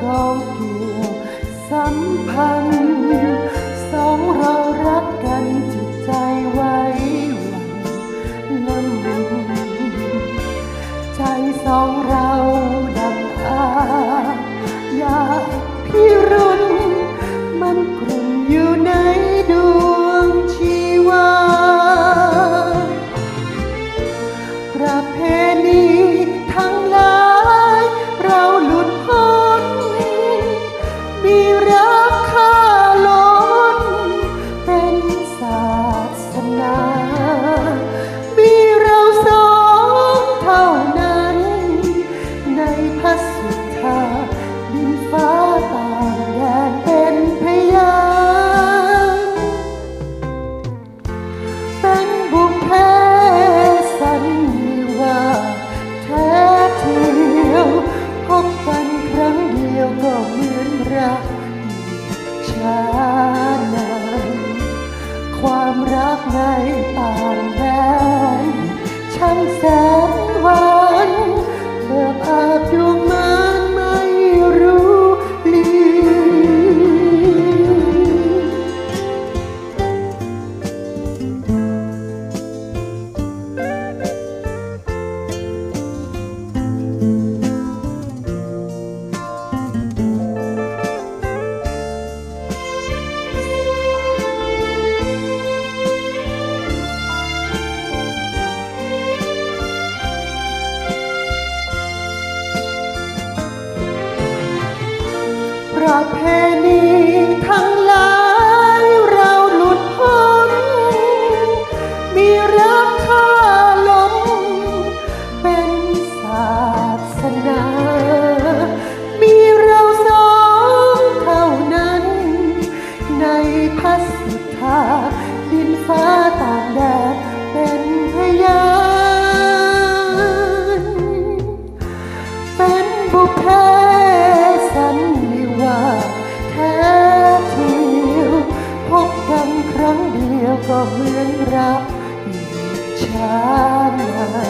ตระก ในพัสุธาดินฟ้าต่างแดนเป็นพยานเป็นบุพเพสันนิวาสแท้เทียวพบกันครั้งเดียวก็เหมือนรักชานานความรักในต่าง ประเพณีทั้งหลายเราหลุดพ้น มีรักค่าล้นเป็นศาสนา มีเราสองเท่านั้น ในพระสุธา เหมือนรักชาตินั้นความรักในต่างแดนช่างแสน